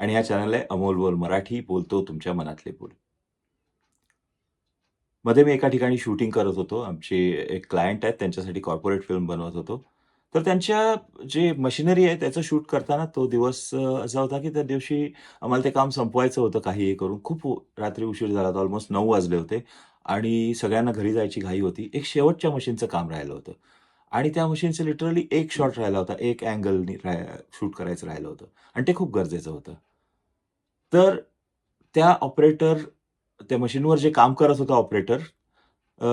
आणि ह्या चॅनल आहे अमोल बोल मराठी बोलतो तुमच्या मनातले बोल. मध्ये मी एका ठिकाणी शूटिंग करत होतो. आमचे एक क्लायंट आहेत त्यांच्यासाठी कॉर्पोरेट फिल्म बनवत होतो. तर त्यांच्या जे मशिनरी आहे त्याचं शूट करताना तो दिवस असा होता की त्या दिवशी आम्हाला ते काम संपवायचं होतं काही हे करून. खूप रात्री उशीर झाला होता ऑलमोस्ट नऊ वाजले होते. आणि सगळ्यांना घरी जायची घाई होती. एक शेवटच्या मशीनचं काम राहिलं होतं. आणि त्या मशीनचं लिटरली एक शॉट राहिला होता. एक अँगल शूट करायचं राहिलं होतं. आणि ते खूप गरजेचं होतं. तर त्या ऑपरेटर त्या मशीनवर जे काम करत होता ऑपरेटर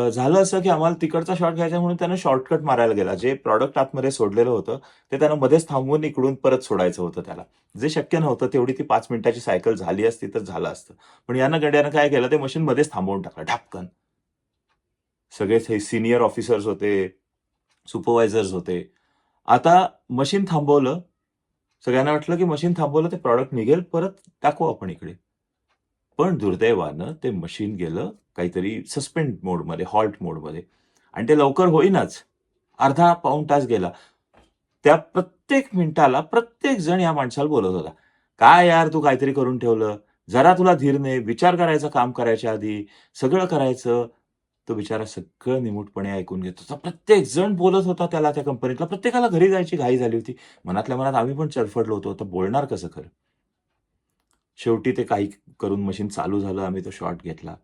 झालं असं की आम्हाला तिकडचा शॉर्ट घ्यायचा म्हणून त्यानं शॉर्टकट मारायला गेला. जे प्रॉडक्ट आतमध्ये सोडलेलं होतं ते त्यानं मध्येच थांबवून इकडून परत सोडायचं होतं त्याला. जे शक्य नव्हतं तेवढी ती पाच मिनिटाची सायकल झाली असती तर झालं असतं. पण यानं गड्यानं काय केलं ते मशीन मध्येच थांबवून टाकलं ढापकन. सगळेच हे सिनियर ऑफिसर्स होते सुपरवायझर्स होते. आता मशीन थांबवलं सगळ्यांना वाटलं की मशीन थांबवलं ते प्रॉडक्ट निघेल परत टाकू आपण इकडे. पण दुर्दैवानं ते मशीन गेलं काहीतरी सस्पेंड मोडमध्ये हॉल्ट मोडमध्ये आणि ते लवकर होईनाच. अर्धा पाऊण तास गेला. त्या प्रत्येक मिनिटाला प्रत्येक जण या माणसाला बोलत होता. काय यार तू काहीतरी करून ठेवलं? जरा तुला धीर नाही विचार करायचा काम करायच्या आधी सगळं करायचं. तो बिचारा सगळं निमूटपणे ऐकून घेत होता. प्रत्येक जण बोलत होता त्याला त्या कंपनीतला प्रत्येकाला घरी जायची घाई झाली होती. मनातल्या मनात आम्ही पण चरफडलो होतो. आता बोलणार कसं खरं? शेवटी ते काही करून मशीन चालू झालं. आम्ही तो शॉट घेतला.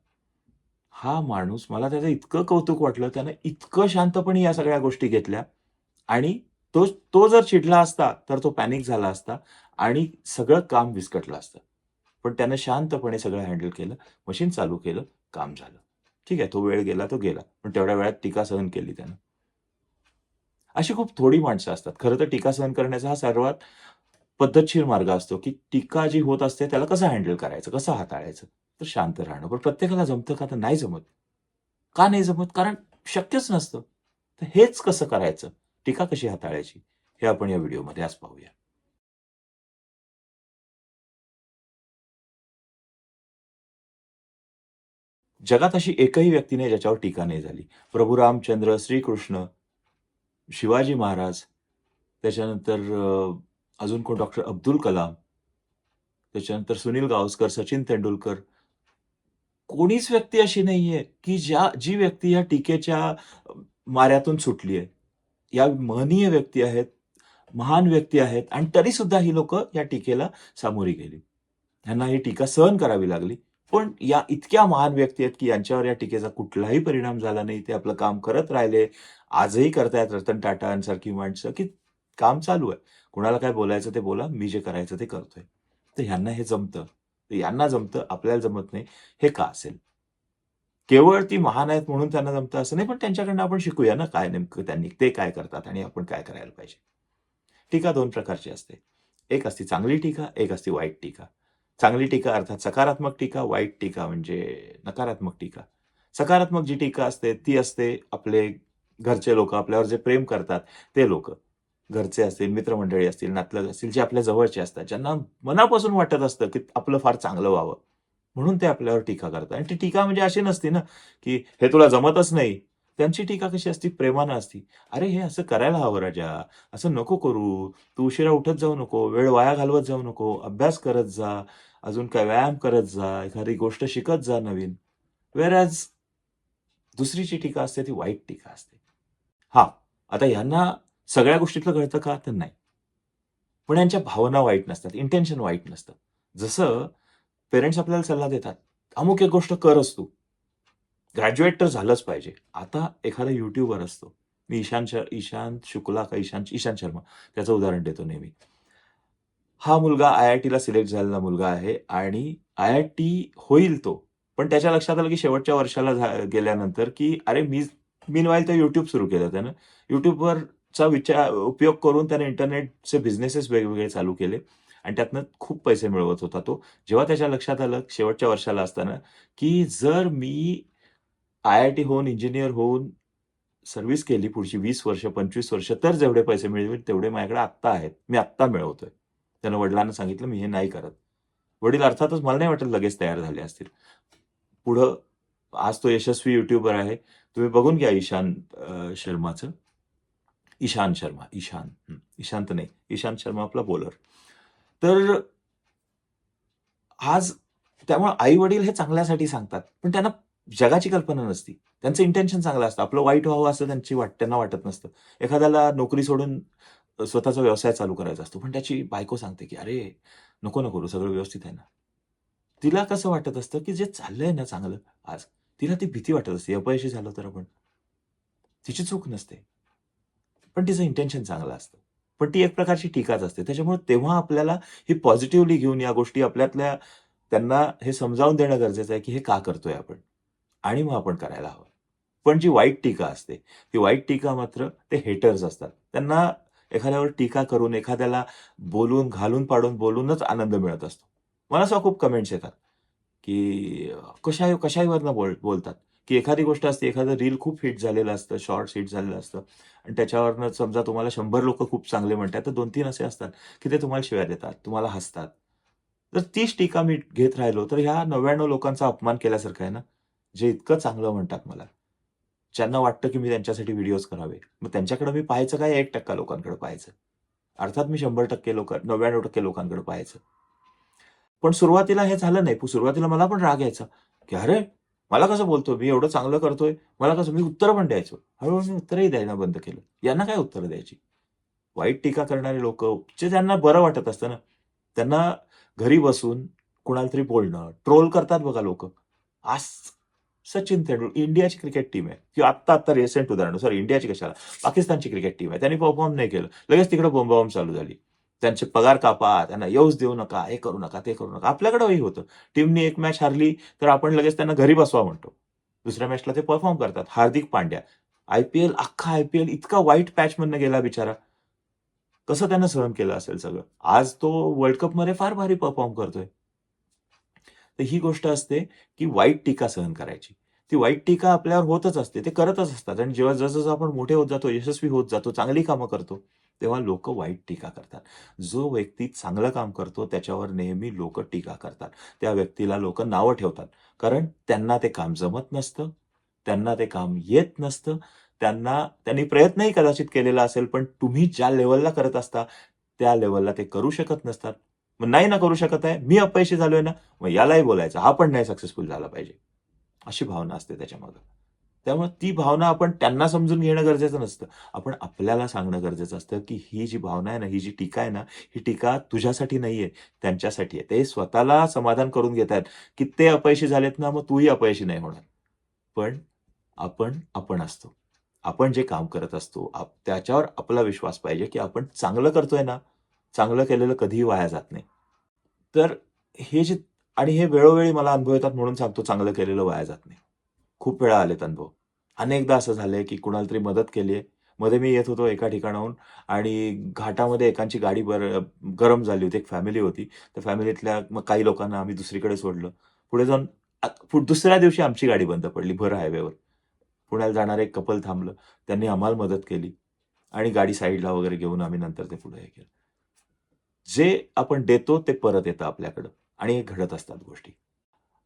हा माणूस मला त्याचं इतकं कौतुक वाटलं. त्यानं इतकं शांतपणे या सगळ्या गोष्टी घेतल्या. आणि तो तो जर चिडला असता तर तो पॅनिक झाला असता आणि सगळं काम विस्कटलं असतं. पण त्यानं शांतपणे सगळं हँडल केलं. मशीन चालू केलं. काम झालं. ठीक आहे तो वेळ गेला तो गेला. पण तेवढ्या वेळात टीका सहन केली त्यानं. अशी खूप थोडी माणसं असतात. खरं तर टीका सहन करण्याचा हा सर्वात पद्धतशीर मार्ग असतो की टीका जी होत असते त्याला कसं हँडल करायचं कसं हाताळायचं? तर शांत राहणं. पण प्रत्येकाला जमतं का? तर नाही जमत. का नाही जमत? कारण शक्यच नसतं. तर हेच कसं करायचं? टीका कशी हाताळायची? हे आपण या व्हिडिओमध्ये आज पाहूया. जगात अशी एकही व्यक्ती नाही ज्याच्यावर टीका नाही झाली. प्रभू रामचंद्र श्रीकृष्ण शिवाजी महाराज त्याच्यानंतर अजून कोण? डॉक्टर अब्दुल कलाम त्याच्यानंतर सुनील गावस्कर सचिन तेंडुलकर. कोणीच व्यक्ती अशी नाहीये की ज्या जी व्यक्ती या टीकेच्या माऱ्यातून सुटली आहे. या महनीय व्यक्ती आहेत महान व्यक्ती आहेत आणि तरीसुद्धा ही लोक या टीकेला सामोरी गेली. त्यांना ही टीका सहन करावी लागली. पण या इतक्या महान व्यक्ती आहेत की यांच्यावर या टीकेचा कुठलाही परिणाम झाला नाही. ते आपलं काम करत राहिले. आजही करतायत रतन टाटांसारखी माणसं की काम चालू आहे. कुणाला काय बोलायचं ते बोला. मी जे करायचं ते करतोय. तर ह्यांना हे जमतं. यांना जमतं. आपल्याला जमत नाही. हे का असेल? केवळ ती महान आहेत म्हणून त्यांना जमतं असं नाही पण त्यांच्याकडनं आपण शिकूया ना काय नेमकं त्यांनी ते काय करतात आणि आपण काय करायला पाहिजे. टीका दोन प्रकारची असते. एक असते चांगली टीका एक असते वाईट टीका. चांगली टीका अर्थात सकारात्मक टीका वाईट टीका म्हणजे नकारात्मक टीका. सकारात्मक जी टीका असते ती असते आपले घरचे लोक आपल्यावर जे प्रेम करतात ते लोक. घरचे असतील मित्रमंडळी असतील नातलग असतील जे आपल्या जवळचे असतात ज्यांना मनापासून वाटत असतं की आपलं फार चांगलं व्हावं म्हणून ते आपल्यावर टीका करतात. आणि ती टीका म्हणजे अशी नसते ना की हे तुला जमतच नाही त्यांची टीका कशी असती? प्रेमानं असती. अरे हे असं करायला हवं राजा. असं नको करू. तू उशिरा उठत जाऊ नको. वेळ वाया घालवत जाऊ नको. अभ्यास करत जा. अजून काय व्यायाम करत जा. एखादी गोष्ट शिकत जा नवीन. वेर ॲज दुसरीची टीका असते ती वाईट टीका असते. हा. आता यांना सगळ्या गोष्टीतलं कळतं का? तर नाही. पण यांच्या भावना वाईट नसतात. इंटेन्शन वाईट नसतं. जसं पेरेंट्स आपल्याला सल्ला देतात. अमुक एक गोष्ट करच तू. ग्रॅज्युएट तर झालंच पाहिजे. आता एखादा युट्यूबर असतो. मी ईशान शर ईशांत शुक्ला का ईशान ईशांत शर्मा त्याचं उदाहरण देतो नेहमी. हा मुलगा आय आय टीला सिलेक्ट झालेला मुलगा आहे आणि आय आय टी होईल तो. पण त्याच्या लक्षात आलं की शेवटच्या वर्षाला झा- गेल्यानंतर की अरे मी मी तर युट्यूब सुरू केलं त्यानं. युट्यूबवरचा विचार उपयोग करून त्याने इंटरनेटचे बिझनेसेस वेगवेगळे चालू केले आणि त्यातनं खूप पैसे मिळवत होता तो. जेव्हा त्याच्या लक्षात आलं शेवटच्या वर्षाला असताना की जर मी आय आय टी होऊन इंजिनियर होऊन सर्व्हिस केली पुढची वीस वर्ष पंचवीस वर्ष तर जेवढे पैसे मिळतील तेवढे माझ्याकडे आत्ता आहेत. मी आत्ता मिळवतोय. त्यानं वडिलांना सांगितलं मी हे नाही करत. वडील अर्थातच मला नाही वाटत लगेच तयार झाले असतील. पुढं आज तो यशस्वी युट्यूबर आहे. तुम्ही बघून घ्या ईशान शर्माचं. ईशान शर्मा ईशान ईशांत नाही ईशांत शर्मा आपला बॉलर तर आज त्यामुळे आई-वडील हे चांगल्यासाठी सांगतात. पण त्यांना जगाची कल्पना नसती. त्यांचं इंटेन्शन चांगलं असतं. आपलं वाईट व्हावं असं त्यांची वाट त्यांना वाटत नसतं. एखाद्याला नोकरी सोडून स्वतःचा व्यवसाय चालू करायचा असतो. पण त्याची बायको सांगते, की "अरे, नको नको करू, सगळं व्यवस्थित आहे ना." तिला कसं वाटत असतं, की जे चाललंय ना चांगलं आज, तिला ती भीती वाटत असते, अपयशी झालो तर आपण. तिची चूक नसते. पण तिचं इंटेन्शन चांगलं असतं. पण ती एक प्रकारची टीकाच असते. त्याच्यामुळे तेव्हा आपल्याला ही पॉझिटिव्हली घेऊन या गोष्टी आपल्यातल्या त्यांना हे समजावून देणं गरजेचं आहे, की हे का करतोय आपण? आणि मग आपण करायला हवं. पण जी वाईट टीका असते, ती वाईट टीका मात्र ते हेटर्स असतात. त्यांना एखाद्यावर टीका करून, एखाद्याला बोलून, घालून पाडून बोलूनच आनंद मिळत असतो. मला असं खूप कमेंट्स येतात, की कशा कशावरनं बोल बोलतात, की एखादी गोष्ट असते, एखादं रील खूप हिट झालेलं असतं, शॉर्ट्स हिट झालेलं असतं आणि त्याच्यावरनं समजा तुम्हाला शंभर लोक खूप चांगले म्हणतात, तर 2-3 असे असतात, की ते तुम्हाला शिव्या देतात, तुम्हाला हसतात. तर तीच टीका मी घेत राहिलो, तर ह्या 99 लोकांचा अपमान केल्यासारखं आहे ना, जे इतकं चांगलं म्हणतात मला. ज्यांना वाटतं, की मी त्यांच्यासाठी व्हिडिओज करावे. मग त्यांच्याकडे मी पाहायचं काय एक टक्का लोकांकडे पाहायचं. अर्थात मी 100% लोक 99% लोकांकडे पाहायचं. पण सुरुवातीला हे झालं नाही. सुरुवातीला मला पण राग यायचा, की "अरे, मला कसं बोलतो? मी एवढं चांगलं करतोय, मला कसं?" मी उत्तरं पण द्यायचो. हळूहळू मी उत्तरही द्यायला बंद केलं. यांना काय उत्तरं द्यायची? वाईट टीका करणारे लोक जे त्यांना बरं वाटत असतं ना, त्यांना घरी बसून कुणाला तरी बोलणं, ट्रोल करतात बघा लोक आज सचिन तेंडुलकर इंडियाची क्रिकेट टीम आहे किंवा आत्ता-आत्ता रिसेंट उदाहरण सॉरी इंडियाची कशाला, पाकिस्तानची क्रिकेट टीम आहे. त्यांनी परफॉर्म नाही केलं. लगेच तिकडे बोंबाबोंब चालू झाली. त्यांचे पगार कापा, त्यांना येऊच देऊ नका, हे करू नका, ते करू नका. आपल्याकडेही होतं. टीमनी एक मॅच हारली, तर आपण लगेच त्यांना घरी बसवा म्हणतो. दुसऱ्या मॅचला ते परफॉर्म करतात. हार्दिक पांड्या, आय-पी-एल अख्खा आय-पी-एल इतका वाईट पॅचमधनं गेला बिचारा. कसं त्यांना सहन केलं असेल सगळं. आज तो वर्ल्ड कपमध्ये फार भारी परफॉर्म करतोय. तर ही गोष्ट असते, की वाईट टीका सहन करायची. ती वाईट टीका आपल्यावर होतच असते. ते करतच असतात आणि जेव्हा जसं आपण मोठे होत जातो, यशस्वी होत जातो, चांगली कामं करतो, तेव्हा लोक वाईट टीका करतात. जो व्यक्ती चांगलं काम करतो, त्याच्यावर नेहमी लोक टीका करतात. त्या व्यक्तीला लोक नावं ठेवतात. कारण त्यांना ते काम जमत नसतं, त्यांना ते काम येत नसतं, त्यांना त्यांनी प्रयत्नही कदाचित केलेला असेल, पण तुम्ही ज्या लेवलला करत असता, त्या लेवलला ते करू शकत नसतात. मग नाही ना करू शकत आहे, मी अपयशी झालोय ना, मग यालाही बोलायचं, हा पण नाही सक्सेसफुल झाला पाहिजे. अशी भावना असते त्याच्यामागे. त्यामुळे ती भावना आपण त्यांना समजून घेणं गरजेचं नसतं. आपण आपल्याला सांगणं गरजेचं असतं, की ही जी भावना आहे ना, ही जी टीका आहे ना, ही टीका तुझ्यासाठी नाहीये, त्यांच्यासाठी आहे. ते स्वतःला समाधान करून घेतायत, की ते अपयशी झालेत ना, मग तूही अपयशी नाही होणार. पण आपण, आपण असतो. आपण जे काम करत असतो, आप त्याच्यावर आपला विश्वास पाहिजे, की आपण चांगलं करतोय ना, चांगलं केलेलं कधीही वाया जात नाही. तर हे जे आणि हे वेळोवेळी मला अनुभव येतात म्हणून सांगतो चांगलं केलेलं वाया जात नाही. खूप वेळा आलेत अनुभव. अनेकदा असं झालंय, की कुणाला तरी मदत केली आहे. मध्ये मी येत होतो एका ठिकाणाहून आणि घाटामध्ये एकांची गाडी बर गरम झाली होती. एक फॅमिली होती. त्या फॅमिलीतल्या मग काही लोकांना आम्ही दुसरीकडे सोडलं. पुढे जाऊन अ, दुसऱ्या दिवशी आमची गाडी बंद पडली भर हायवेवर. पुण्याला जाणारं एक कपल थांबलं. त्यांनी आम्हाला मदत केली आणि गाडी साईडला वगैरे घेऊन आम्ही नंतर ते पुढे हे केलं. जे आपण देतो ते परत येतं आपल्याकडं आणि घडत असतात गोष्टी.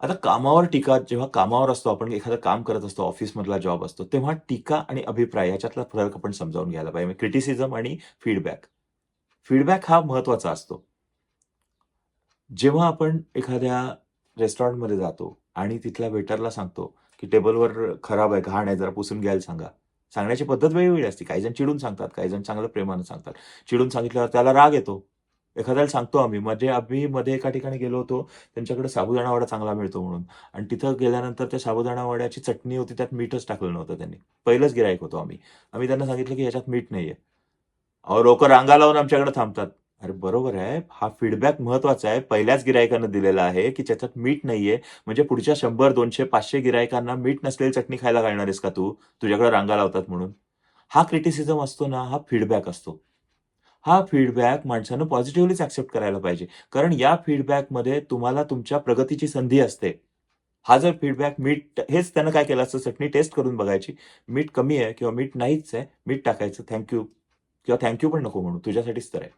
आता कामावर टीका जेव्हा कामावर असतो आपण एखादं काम करत असतो, ऑफिसमधला जॉब असतो, तेव्हा टीका आणि अभिप्राय याच्यातला फरक आपण समजावून घ्यायला पाहिजे. म्हणजे क्रिटिसिझम आणि फीडबॅक. फीडबॅक हा महत्त्वाचा असतो. जेव्हा आपण एखाद्या रेस्टॉरंटमध्ये जातो आणि तिथल्या वेटरला सांगतो, की टेबलवर खराब आहे, घाण आहे, जरा पुसून घ्यायला सांगा. सांगण्याची पद्धत वेगवेगळी असते. काही जण चिडून सांगतात, काही जण चांगलं प्रेमानं सांगतात. चिडून सांगितल्यावर त्याला राग येतो. एखाद्याला सांगतो आम्ही म्हणजे आम्ही मध्ये एका ठिकाणी गेलो होतो, त्यांच्याकडे साबुदाणा वडा चांगला मिळतो म्हणून आणि तिथं गेल्यानंतर त्या साबुदाणा वड्याची चटणी होती, त्यात मीठच टाकलं नव्हतं त्यांनी. पहिलंच गिरायक होतो आम्ही. आम्ही त्यांना सांगितलं, की ह्याच्यात मीठ नाहीये. अहो, लोक रांगा लावून आमच्याकडे थांबतात. अरे बरोबर आहे. हा फीडबॅक महत्त्वाचा आहे. पहिल्याच गिरायकानं दिलेला आहे, की त्याच्यात मीठ नाहीये. म्हणजे पुढच्या शंभर दोनशे पाचशे गिरायकांना मीठ नसलेली चटणी खायला घालणार आहेस का तू? तुझ्याकडे रांगा लावतात म्हणून. हा क्रिटिसिझम असतो ना, हा फीडबॅक असतो. हा फीडबॅक माणसानं पॉझिटिव्हलीच ऍक्सेप्ट करायला पाहिजे. कारण या फीडबॅकमध्ये तुम्हाला तुमच्या प्रगतीची संधी असते. हा जर फीडबॅक मीठ हेच त्यानं काय केलं असतं, चटणी टेस्ट करून बघायची. मीठ कमी आहे किंवा मीठ नाहीच आहे. मीठ टाकायचं. थँक यू किंवा थँक्यू पण नको म्हणू. तुझ्यासाठीच तर आहे.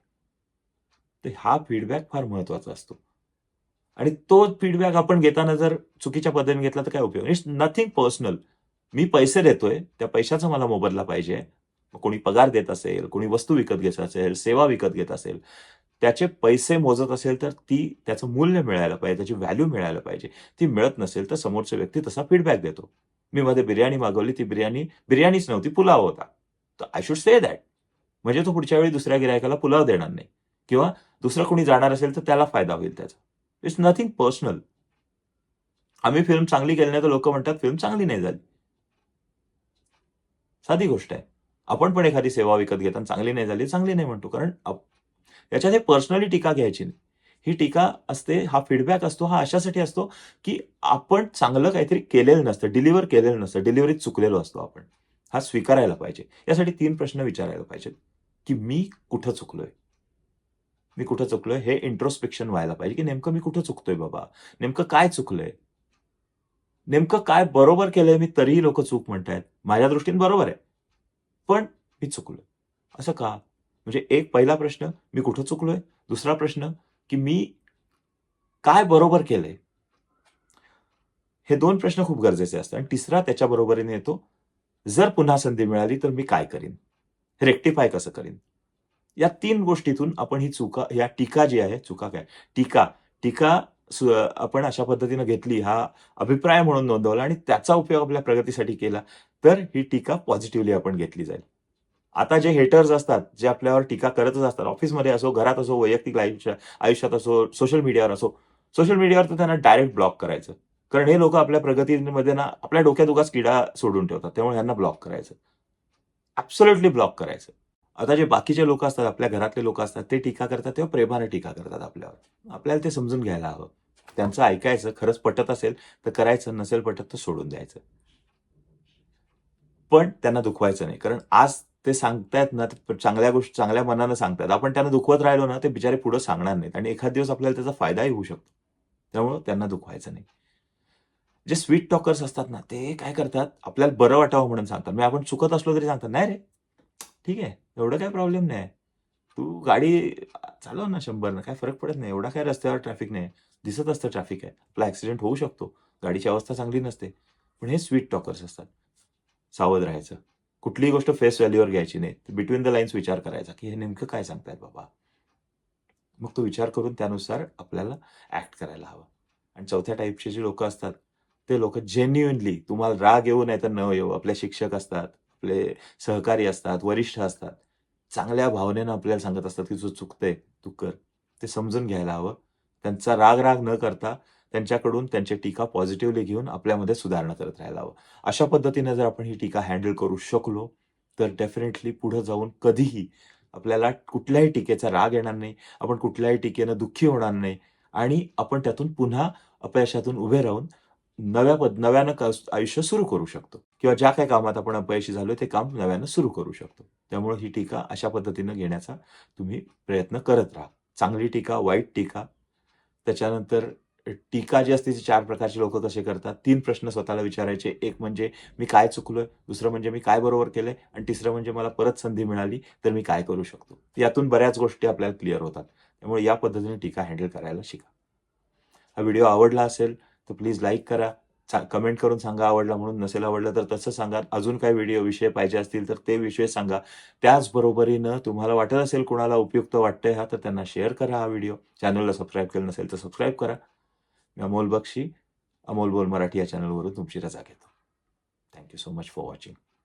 तर हा फीडबॅक फार महत्त्वाचा असतो. आणि तो फीडबॅक आपण घेताना जर चुकीच्या पद्धतीने घेतला तर काय उपयोग? It's nothing personal. मी पैसे देतोय, त्या पैशाचा मला मोबदला पाहिजे. कोणी पगार देत असेल, कोणी वस्तू विकत घेत असेल, सेवा विकत घेत असेल, त्याचे पैसे मोजत असेल तर ती त्याचं मूल्य मिळायला पाहिजे त्याची व्हॅल्यू मिळायला पाहिजे. ती मिळत नसेल तर समोरचा व्यक्ती तसा फीडबॅक देतो. मी मध्ये बिर्याणी मागवली ती बिर्याणी बिर्याणीच नव्हती पुलाव होता. तर आय शुड से दॅट म्हणजे तो पुढच्या वेळी दुसऱ्या गिरायकाला पुलाव देणार नाही. किंवा दुसरं कोणी जाणार असेल तर त्याला फायदा होईल त्याचा. इट्स नथिंग पर्सनल आम्ही फिल्म चांगली केली नाही तर लोक म्हणतात फिल्म चांगली नाही झाली. साधी गोष्ट आहे. आपण पण एखादी सेवा विकत घेताना चांगली नाही झाली चांगली नाही म्हणतो. कारण याच्यात हे पर्सनली टीका घ्यायची नाही. ही टीका असते हा फीडबॅक असतो हा अशासाठी असतो की आपण चांगलं काहीतरी केलेलं नसतं डिलिव्हर केलेलं नसतं डिलिव्हरीत चुकलेलो असतो आपण. हा स्वीकारायला पाहिजे. यासाठी तीन प्रश्न विचारायला पाहिजेत. की मी कुठं चुकलोय? मी कुठं चुकलोय? हे इंट्रोस्पेक्शन व्हायला पाहिजे की नेमकं मी कुठं चुकतोय बाबा? नेमकं काय चुकलंय? नेमकं काय बरोबर केलंय मी तरीही लोक चूक म्हणतायत. माझ्या दृष्टीने बरोबर आहे. पण मी चुकलोय. असं का? म्हणजे एक पहिला प्रश्न मी कुठं चुकलोय? दुसरा प्रश्न की मी काय बरोबर केलंय? हे दोन प्रश्न खूप गरजेचे असतात आणि तिसरा त्याच्या बरोबरीने येतो. जर पुन्हा संधी मिळाली तर मी काय करीन? रेक्टिफाय कसं करीन? या तीन गोष्टीतून आपण ही चुका या टीका जी आहे चुका काय? टीका. टीका आपण अशा पद्धतीनं घेतली हा अभिप्राय म्हणून नोंदवला आणि त्याचा उपयोग आपल्या प्रगतीसाठी केला. तर ही टीका पॉझिटिव्हली आपण घेतली जाईल. आता जे हेटर्स असतात जे आपल्यावर टीका करतच असतात ऑफिसमध्ये असो घरात असो वैयक्तिक आयुष्य आयुष्यात असो सोशल मीडियावर असो सोशल मीडियावर तर त्यांना डायरेक्ट ब्लॉक करायचं. कारण हे लोक आपल्या प्रगतीमध्ये ना आपल्या डोक्यात उगाच किडा सोडून ठेवतात. त्यामुळे यांना ब्लॉक करायचं. ऍब्सोल्युटली ब्लॉक करायचं. आता जे बाकीचे लोक असतात आपल्या घरातले लोक असतात ते टीका करतात तेव्हा प्रेमाने टीका करतात आपल्यावर. आपल्याला ते समजून घ्यायला हवं. त्यांचं ऐकायचं खरंच पटत असेल तर करायचं नसेल पटत तर सोडून द्यायचं. पण त्यांना दुखवायचं नाही. कारण आज ते सांगतायत ना ते चांगल्या गोष्टी चांगल्या मनानं सांगतायत. आपण त्यांना दुखवत राहिलो ना ते बिचारे पुढे सांगणार नाहीत. आणि एखाद दिवस आपल्याला त्याचा फायदाही होऊ शकतो. त्यामुळं त्यांना दुखवायचं नाही. जे स्वीट टॉकर्स असतात ना ते काय करतात? आपल्याला बरं वाटावं म्हणून सांगतात. म्हणजे आपण चुकत असलो तरी सांगतात नाही रे ठीक आहे एवढं काय प्रॉब्लेम नाही. तू गाडी चालव ना शंभरनं काय फरक पडत नाही. एवढा काय रस्त्यावर ट्रॅफिक नाही. दिसत असतं ट्रॅफिक आहे. आपला ऍक्सिडेंट होऊ शकतो. गाडीची अवस्था चांगली नसते. पण हे स्वीट टॉकर्स असतात. सावध राहायचं. कुठलीही गोष्ट फेस व्हॅल्यूवर घ्यायची नाही. बिटवीन द लाईन्स विचार करायचा की हे नेमकं काय सांगतायत बाबा? मग तो विचार करून त्यानुसार आपल्याला ऍक्ट करायला हवं. आणि चौथ्या टाईपचे जे लोक असतात ते लोक जेन्युइनली तुम्हाला राग येऊ नाही तर न येऊ. आपले शिक्षक असतात आपले सहकारी असतात वरिष्ठ असतात. चांगल्या भावनेनं आपल्याला सांगत असतात की तू चुकतंय तू कर. ते समजून घ्यायला हवं. त्यांचा राग राग न करता त्यांच्याकडून त्यांची टीका पॉझिटिव्हली घेऊन आपल्यामध्ये सुधारणा करत राहायला हवं. अशा पद्धतीने जर आपण ही टीका हँडल करू शकलो तर डेफिनेटली पुढे जाऊन कधीही आपल्याला कुठल्याही टीकेचा राग येणार नाही आपण कुठल्याही टीकेनं दुःखी होणार नाही आणि आपण त्यातून पुन्हा अपयशातून उभे राहून नव्या पद नव्यानं क- आयुष्य सुरू करू शकतो. किंवा ज्या काही कामात आपण अपयशी झालो ते काम नव्यानं सुरू करू शकतो. त्यामुळे ही टीका अशा पद्धतीनं घेण्याचा तुम्ही प्रयत्न करत राहा. चांगली टीका वाईट टीका. त्याच्यानंतर टीका जी असते ती चार प्रकारचे लोक कसे करतात. तीन प्रश्न स्वतःला विचारायचे. एक म्हणजे मी काय चुकलोय? दुसरं म्हणजे मी काय बरोबर केलंय? आणि तिसरं म्हणजे मला परत संधी मिळाली तर मी काय करू शकतो? यातून बऱ्याच गोष्टी आपल्याला क्लिअर होतात. त्यामुळे या पद्धतीने टीका हँडल करायला शिका. हा व्हिडिओ आवडला असेल तर प्लीज लाईक करा. कमेंट करून सांगा आवडला म्हणून. नसेल आवडलं तर तसं सांगा. अजून काही व्हिडिओ विषय पाहिजे असतील तर ते विषय सांगा. त्याचबरोबरीनं तुम्हाला वाटत असेल कुणाला उपयुक्त वाटतंय हा तर त्यांना शेअर करा हा व्हिडिओ चॅनलला सबस्क्राईब केलं नसेल तर सबस्क्राईब करा. मी अमोल बक्षी. अमोल बोल मराठी या चॅनलवरून तुमची रजा घेतो. Thank you so much for watching